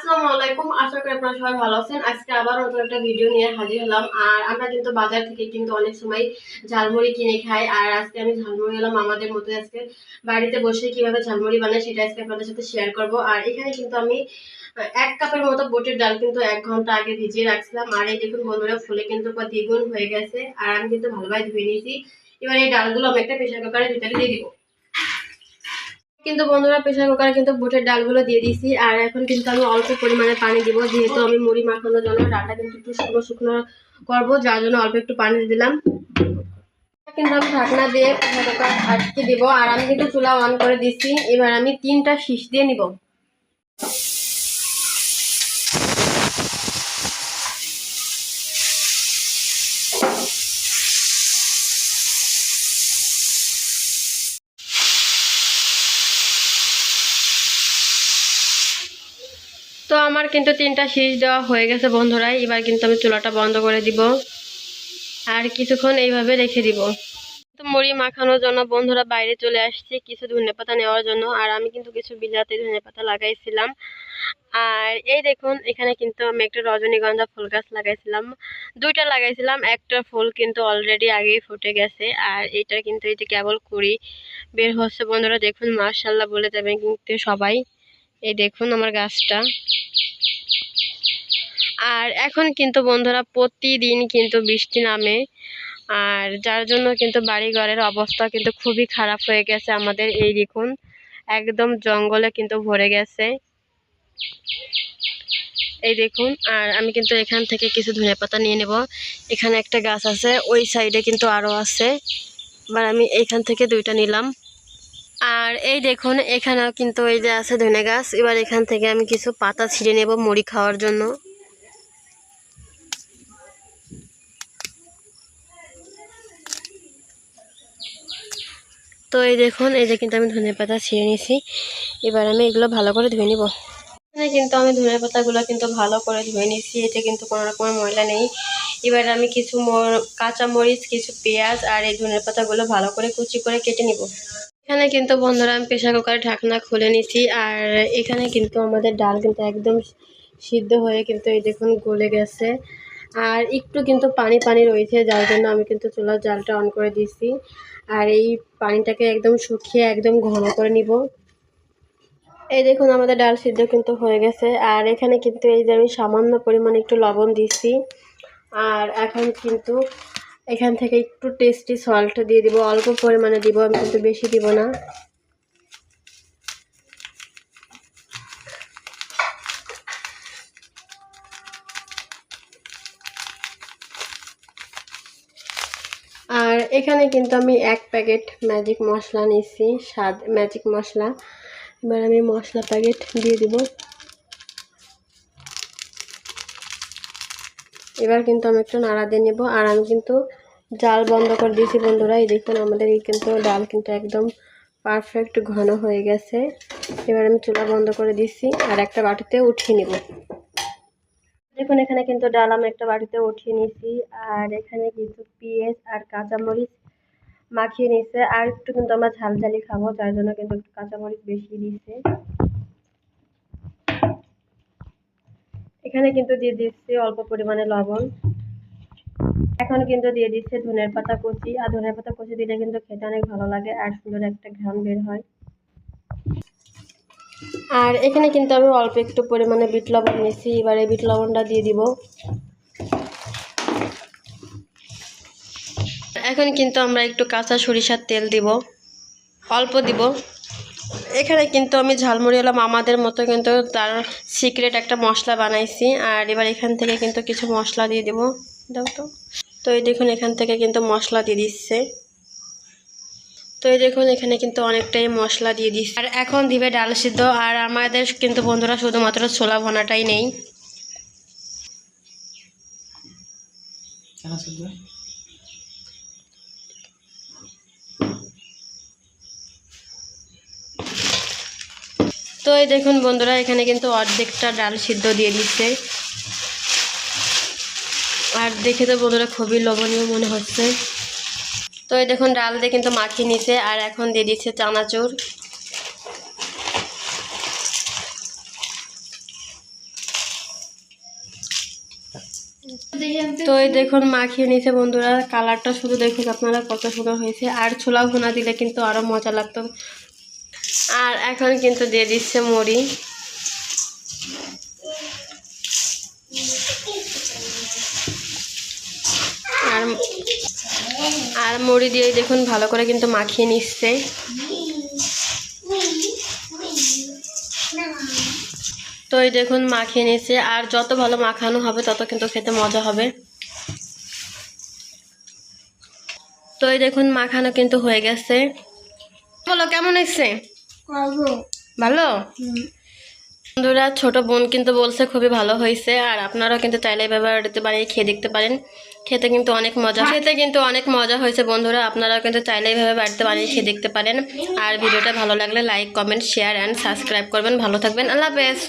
আসসালামু আলাইকুম। আশা করি আপনারা সবাই ভালো আছেন। আজকে আবার নতুন একটা ভিডিও নিয়ে হাজির হলাম। আর আমরা কিন্তু বাজার থেকে কিন্তু অনেক সময় ঝালমুড়ি কিনে খাই। আর আজকে আমি ঝালমুড়ি আমাদের মতো আজকে বাড়িতে বসে কীভাবে ঝালমুড়ি বানাই সেটা আজকে আপনাদের সাথে শেয়ার করব। আর এখানে কিন্তু আমি এক কাপের মতো বুটের ডাল কিন্তু এক ঘণ্টা আগে ভিজিয়ে রাখছিলাম। আর এই দেখুন বন্ধুরা, ফুলে কিন্তু দ্বিগুণ হয়ে গেছে। আর আমি কিন্তু ভালোভাবে ধুয়ে নিয়েছি। এবার এই ডালগুলো আমি একটা প্রেশার কুকারের ভিতরে দিয়ে দিব। কিন্তু বন্ধুরা প্রেশার কুকারে কিন্তু বুটের ডালগুলো দিয়ে দিয়েছি। আর এখন কিন্তু আমি অল্প পরিমাণে পানি দিব, যেহেতু আমি মুড়ি মাখানোর জন্য ডালটা কিন্তু একটু শুকনো শুকনো করব, যার জন্য অল্প একটু পানি দিলাম। কিন্তু আমি ঢাকনা দিয়ে প্রেশার কুকার আটকে দিব, আর আমি কিন্তু চুলা অন করে দিচ্ছি এবার আমি তিনটা শীষ দিয়ে নিব। তো আমার কিন্তু তিনটা শীষ দেওয়া হয়ে গেছে বন্ধুরা, এবার কিন্তু আমি চুলাটা বন্ধ করে দিব আর কিছুক্ষণ এইভাবে রেখে দিব। তো মুড়ি মাখানোর জন্য বন্ধুরা বাইরে চলে আসছে কিছু ধনে পাতা নেওয়ার জন্য, আর আমি কিন্তু কিছু বিলাতি ধনে পাতা লাগাইছিলাম। আর এই দেখুন, এখানে কিন্তু আমি একটা রজনীগন্ধা ফুল গাছ লাগাইছিলাম। দুইটা লাগাইছিলাম, একটা ফুল কিন্তু অলরেডি আগেই ফুটে গেছে, আর এটা কিন্তু এই যে কেবল কুড়ি বের হচ্ছে বন্ধুরা, দেখুন মার্শাল্লাহ বলে যাবেন কিন্তু সবাই। এই দেখুন আমার গাছটা। আর এখন কিন্তু বন্ধুরা প্রতিদিন কিন্তু বৃষ্টি নামে। আর যার জন্য কিন্তু বাড়ি ঘরের অবস্থা কিন্তু খুবই খারাপ হয়ে গেছে আমাদের এই দেখুন। একদম জঙ্গলে কিন্তু ভরে গেছে। এই দেখুন, আর আমি কিন্তু এখান থেকে কিছু ধনে পাতা নিয়ে নেব। এখানে একটা গাছ আছে, ওই সাইডে কিন্তু আরও আছে। এবার আমি এখান থেকে দুইটা নিলাম। আর এই দেখুন, এখানেও কিন্তু এই যে আছে ধনে গাছ। এবার এখান থেকে আমি কিছু পাতা ছিঁড়ে নেব মুড়ি খাওয়ার জন্য। তো এই দেখুন, এই যে কিন্তু আমি ধনে পাতা ছিঁড়ে নিয়েছি। এবার আমি এগুলো ভালো করে ধুয়ে নিব। এখানে কিন্তু আমি ধনে পাতাগুলো কিন্তু ভালো করে ধুয়ে নিয়েছি, এতে কিন্তু কোনো রকমের ময়লা নেই। এবার আমি কিছু মর- কাঁচা মরিচ, কিছু পেঁয়াজ আর এই ধনে পাতাগুলো ভালো করে কুচি করে কেটে নিব। এখানে কিন্তু বন্ধুরা আমি প্রেশার কুকারের ঢাকনা খুলে নিছি আর এখানে কিন্তু আমাদের ডাল কিন্তু একদম সিদ্ধ হয়ে কিন্তু এই দেখুন গলে গেছে। আর একটু কিন্তু পানি পানি রয়েছে, যার জন্য আমি কিন্তু চুলার জালটা অন করে দিয়েছি। আর এই পানিটাকে একদম শুকিয়ে একদম ঘন করে নিব। এই দেখুন, আমাদের ডাল সিদ্ধ কিন্তু হয়ে গেছে। আর এখানে কিন্তু এই যে আমি সামান্য পরিমাণে একটু লবণ দিচ্ছি আর এখন কিন্তু এখান থেকে একটু টেস্টি সল্ট দিয়ে দিব। অল্প পরিমাণে দিব, আমি কিন্তু বেশি দিব না। এখানে কিন্তু আমি এক প্যাকেট ম্যাজিক মশলা নিচ্ছি স্বাদ ম্যাজিক মশলা। এবার আমি মশলা প্যাকেট দিয়ে দিব। এবার কিন্তু আমি একটু নাড়া দিয়ে নেব। আর আমি কিন্তু জাল বন্ধ করে দিয়েছি বন্ধুরা। এই দেখুন, আমাদের এই কিন্তু ডাল কিন্তু একদম পারফেক্ট ঘন হয়ে গেছে। এবার আমি চুলা বন্ধ করে দিচ্ছি আর একটা বাটিতে উঠিয়ে নেব। দেখুন, এখানে কিন্তু ডাল আমি একটা বাড়িতে উঠিয়ে নিয়েছি। আর এখানে কিছু পেঁয়াজ আর কাঁচামরিচ মাখিয়ে নিচ্ছে আর একটু কিন্তু আমরা ঝাল ঝালি খাব, যার জন্য কিন্তু একটু কাঁচামরিচ বেশি দিচ্ছে। এখানে কিন্তু দিয়ে দিচ্ছি অল্প পরিমাণে লবণ। এখন কিন্তু দিয়ে দিচ্ছে ধনের পাতা কুচি। আর ধনের পাতা কুচি দিলে কিন্তু খেতে অনেক ভালো লাগে আর সুন্দর একটা ঘ্রাণ বের হয়। আর এখানে কিন্তু আমি অল্প একটু পরিমাণে বিট লবণ নিয়েছি। এবার এই বিট লবণটা দিয়ে দিব। এখন কিন্তু আমরা একটু কাঁচা সরিষার তেল দিব। অল্প দিব। এখানে কিন্তু আমি ঝালমুড়ি হলাম। আমাদের মতো কিন্তু তার সিক্রেট একটা মশলা বানাইছি। আর এবার এখান থেকে কিন্তু কিছু মশলা দিয়ে দেবো। দাও তো। তো এই দেখুন, এখান থেকে কিন্তু মশলা দিয়ে দিচ্ছে। তো এই দেখুন এখানে কিন্তু অনেকটাই মশলা দিয়ে দিচ্ছে আর এখন দিবে ডাল সিদ্ধ আর আমাদের কিন্তু বন্ধুরা শুধুমাত্র ছোলা ভোনাটাই নেই। তো এই দেখুন বন্ধুরা এখানে কিন্তু অর্ধেকটা ডাল সিদ্ধ দিয়ে দিচ্ছে। আর দেখে তো বন্ধুরা খুবই লোভনীয় মনে হচ্ছে। তো এই দেখুন, ডাল দিয়ে কিন্তু মাখিয়ে নিছে আর এখন দিয়ে দিচ্ছে চানাচুর। তো এই দেখুন, মাখিয়ে নিছে বন্ধুরা। কালারটা শুধু দেখুন আপনারা কত সুন্দর হয়েছে। আর ছোলা ঘোনা দিলে কিন্তু আরও মজা লাগতো। আর এখন কিন্তু দিয়ে দিচ্ছে মুড়ি। আর মুড়ি দিয়ে দেখুন ভালো করে কিন্তু মাখিয়ে নিচ্ছে। তো এই দেখুন মাখিয়ে নিচ্ছে। আর যত ভালো মাখানো হবে তত কিন্তু খেতে মজা হবে। তো এই দেখুন মাখানো কিন্তু হয়ে গেছে। বলো কেমন এসছে ভালো। বন্ধুরা ছোট বোন কিন্তু বলছে খুবই ভালো হয়েছে আর আপনারাও কিন্তু চাইলে এভাবে বাড়িতে বানিয়ে খেয়ে দেখতে পারেন। খেতে কিন্তু অনেক মজা খেতে কিন্তু অনেক মজা হয়েছে বন্ধুরা আপনারাও কিন্তু চাইলে এভাবে বাড়িতে বানিয়ে খেয়ে দেখতে পারেন। আর ভিডিওটা ভালো লাগলে like comment share and subscribe করবেন। ভালো থাকবেন আল্লাহ হাফেজ।